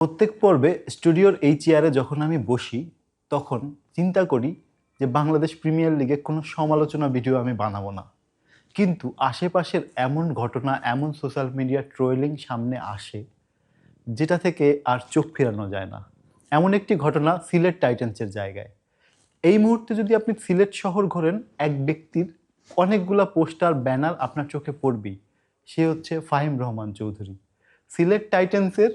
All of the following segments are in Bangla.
প্রত্যেক পর্বে স্টুডিওর এই চেয়ারে যখন আমি বসি, তখন চিন্তা করি যে বাংলাদেশ প্রিমিয়ার লিগে কোনো সমালোচনা ভিডিও আমি বানাবো না। কিন্তু আশেপাশের এমন ঘটনা, এমন সোশ্যাল মিডিয়া ট্রোলিং সামনে আসে, যেটা থেকে আর চোখ ফেরানো যায় না। এমন একটি ঘটনা সিলেট টাইটান্সের জায়গায়। এই মুহূর্তে যদি আপনি সিলেট শহর ঘোরেন, এক ব্যক্তির অনেকগুলা পোস্টার, ব্যানার আপনার চোখে পড়বেই। সে হচ্ছে ফাহিম রহমান চৌধুরী। সিলেট টাইটান্সের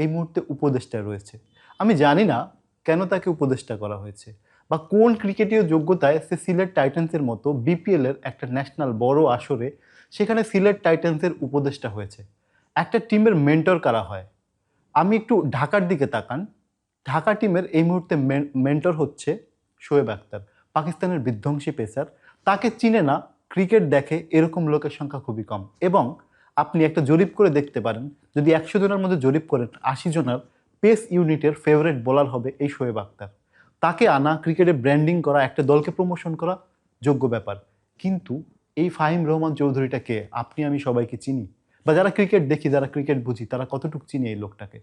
এই মুহূর্তে উপদেষ্টা রয়েছে। আমি জানি না কেন তাকে উপদেষ্টা করা হয়েছে। বা কোন ক্রিকেটীয় যোগ্যতায় সে সিলেট টাইটান্সের মতো বিপিএলের একটা ন্যাশনাল বড় আসরে সেখানে সিলেট টাইটান্সের উপদেষ্টা হয়েছে। একটা টিমের মেন্টর করা হয়? আমি একটু ঢাকার দিকে তাকান। ঢাকা টিমের এই মুহূর্তে মেন্টর হচ্ছে শোয়েব আক্তার পাকিস্তানের বিধ্বংসী পেসার। তাকে চিনে না, ক্রিকেট দেখে এরকম লোকের সংখ্যা খুবই কম। এবং আপনি একটা জরিপ করে দেখতে পারেন। যদি একশো জনের মধ্যে জরিপ করেন, আশি জনের পেস ইউনিটের ফেভারিট বোলার হবে এই শোয়েব আক্তার। তাকে আনা, ক্রিকেটে ব্র্যান্ডিং করা, একটা দলকে প্রমোশন করা যোগ্য ব্যাপার। কিন্তু এই ফাহিম রহমান চৌধুরীটাকে আপনি, আমি সবাইকে চিনি। বা যারা ক্রিকেট দেখি, যারা ক্রিকেট বুঝি, তারা কতটুকু চিনি এই লোকটাকে?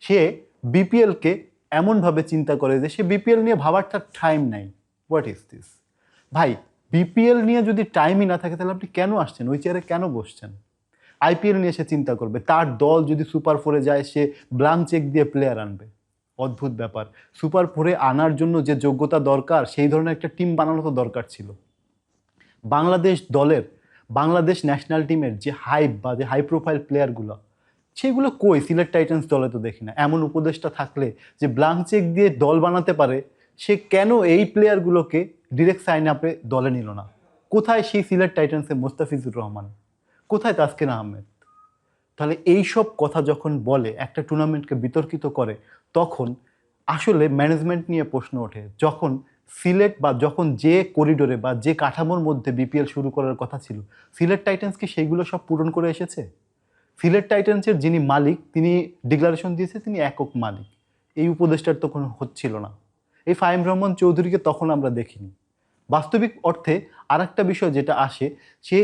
সে বিপিএলকে এমনভাবে চিন্তা করে যে সে বিপিএল নিয়ে ভাবার তার টাইম নাই। হোয়াট ইজ দিস ভাই বিপিএল নিয়ে যদি টাইমই না থাকে, তাহলে আপনি কেন আসছেন? ওই চেয়ারে কেন বসছেন? আইপিএল নিয়ে সে চিন্তা করবে। তার দল যদি সুপার ফোরে যায়, সে ব্লাঙ্ক চেক দিয়ে প্লেয়ার আনবে। অদ্ভুত ব্যাপার। সুপার ফোরে আনার জন্য যে যোগ্যতা দরকার, সেই ধরনের একটা টিম বানানো তো দরকার ছিল। বাংলাদেশ দলের, বাংলাদেশ ন্যাশনাল টিমের যে হাই বা যে হাই প্রোফাইল প্লেয়ারগুলো সেগুলো কই? সিলেট টাইটান্স দলে তো দেখি না। এমন উপদেশটা থাকলে যে ব্লাঙ্ক চেক দিয়ে দল বানাতে পারে, সে কেন এই প্লেয়ারগুলোকে ডিরেক্ট সাইন আপে দলে নিল না? কোথায় সেই সিলেট টাইটান্সের মোস্তাফিজুর রহমান? কোথায় তাসকিন আহমেদ? তাহলে এই সব কথা যখন বলে, একটা টুর্নামেন্টকে বিতর্কিত করে, তখন আসলে ম্যানেজমেন্ট নিয়ে প্রশ্ন ওঠে। যখন সিলেট বা যখন যে করিডোরে বা যে কাঠামোর মধ্যে বিপিএল শুরু করার কথা ছিল, সিলেট টাইটান্স কি সেইগুলো সব পূরণ করে এসেছে? সিলেট টাইটান্সের যিনি মালিক, তিনি ডিক্লারেশন দিয়েছে, তিনি একক মালিক। এই উপদেশটার তখন হচ্ছিল না। এই ফাহিম রহমান চৌধুরীকে তখন আমরা দেখিনি। বাস্তবিক অর্থে আর একটা বিষয় যেটা আসে, সে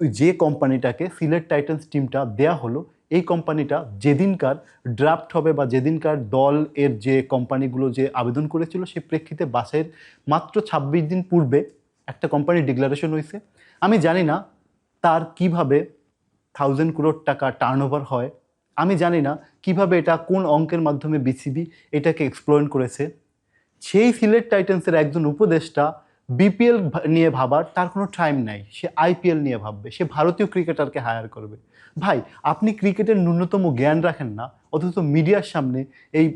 যে কোম্পানিটাকে সিলেট টাইটান্স টিমটা দেয়া হলো, এই কোম্পানিটা যেদিনকার ড্রাফট হবে বা যেদিনকার দল এর যে কোম্পানিগুলো যে আবেদন করেছিল, সে প্রেক্ষিতে বাসের মাত্র ছাব্বিশ দিন পূর্বে একটা কোম্পানির ডিক্লারেশন হয়েছে। আমি জানি না তার কীভাবে থাউজেন্ড করোড় টাকা টার্ন হয়। আমি জানি না কীভাবে এটা কোন অঙ্কের মাধ্যমে বিসিবি এটাকে এক্সপ্লোর করেছে। সেই সিলেট টাইটান্সের একজন উপদেষ্টা বিপিএল নিয়ে ভাবার তার কোনো টাইম নাই। সে আইপিএল নিয়ে ভাববে। সে ভারতীয় ক্রিকেটারকে হায়ার করবে। ভাই, আপনি ক্রিকেটের ন্যূনতম জ্ঞান রাখেন না। অথচ মিডিয়ার সামনে এই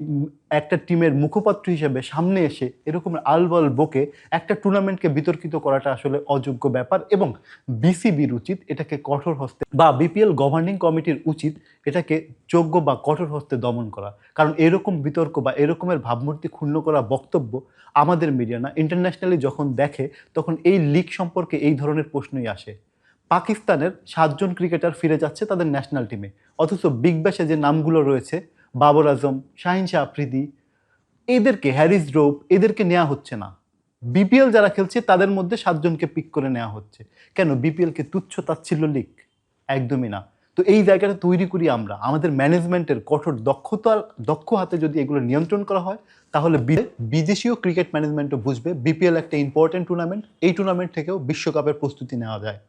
একটা টিমের মুখপাত্র হিসেবে সামনে এসে এরকম আলবল বকে একটা টুর্নামেন্টকে বিতর্কিত করাটা আসলে অযোগ্য ব্যাপার এবং বিসিবির উচিত এটাকে কঠোর হস্তে বা বিপিএল গভর্নিং কমিটির উচিত এটাকে যোগ্য বা কঠোর হস্তে দমন করা। কারণ এরকম বিতর্ক বা এরকমের ভাবমূর্তি ক্ষুণ্ণ করা বক্তব্য আমাদের মিডিয়া না। ইন্টারন্যাশনালি যখন দেখে তখন এই লিগ সম্পর্কে এই ধরনের প্রশ্নই আসে। পাকিস্তানের সাতজন ক্রিকেটার ফিরে যাচ্ছে তাদের ন্যাশনাল টিমে অথচ বিগ ব্যাশে যে নামগুলো রয়েছে, বাবর আজম, শাহিন শাহ আফ্রিদি, এদেরকে হ্যারিস ড্রোপ এদেরকে নেওয়া হচ্ছে না। বিপিএল যারা খেলছে, তাদের মধ্যে সাতজনকে পিক করে নেওয়া হচ্ছে। কেন? বিপিএলকে তুচ্ছ তাচ্ছিল্য লিগ একদমই না। তো এই জায়গাটা তৈরি করি আমরা। আমাদের ম্যানেজমেন্টের কঠোর দক্ষতার দক্ষ হাতে যদি এগুলো নিয়ন্ত্রণ করা হয়, তাহলে বিদেশীয় ক্রিকেট ম্যানেজমেন্টও বুঝবে। বিপিএল একটা ইম্পর্টেন্ট টুর্নামেন্ট এই টুর্নামেন্ট থেকেও বিশ্বকাপের প্রস্তুতি নেওয়া যায়।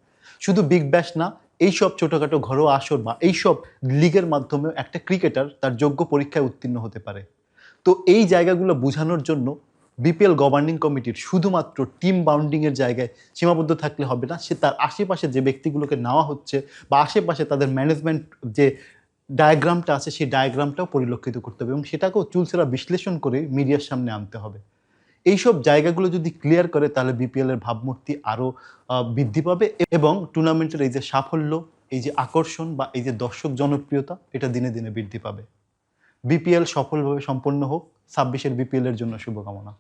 শুধু বিগ ব্যাশ না, এইসব ছোটোখাটো ঘরোয়া আসর বা এইসব লিগের মাধ্যমেও একটা ক্রিকেটার তার যোগ্য পরীক্ষায় উত্তীর্ণ হতে পারে। তো এই জায়গাগুলো বোঝানোর জন্য বিপিএল গভর্নিং কমিটির শুধুমাত্র টিম বাউন্ডিংয়ের জায়গায় সীমাবদ্ধ থাকলে হবে না, সে তার আশেপাশে যে ব্যক্তিগুলোকে নেওয়া হচ্ছে বা আশেপাশে তাদের ম্যানেজমেন্ট যে ডায়াগ্রামটা আছে, সেই ডায়াগ্রামটাও পরিলক্ষিত করতে হবে এবং সেটাকেও চুলসেরা বিশ্লেষণ করে মিডিয়ার সামনে আনতে হবে। এইসব জায়গাগুলো যদি ক্লিয়ার করে, তাহলে বিপিএলের ভাবমূর্তি আরও বৃদ্ধি পাবে এবং টুর্নামেন্টের এই যে সাফল্য, এই যে আকর্ষণ বা এই যে দর্শক জনপ্রিয়তা, এটা দিনে দিনে বৃদ্ধি পাবে। বিপিএল সফলভাবে সম্পন্ন হোক। ছাব্বিশের বিপিএলের জন্য শুভকামনা।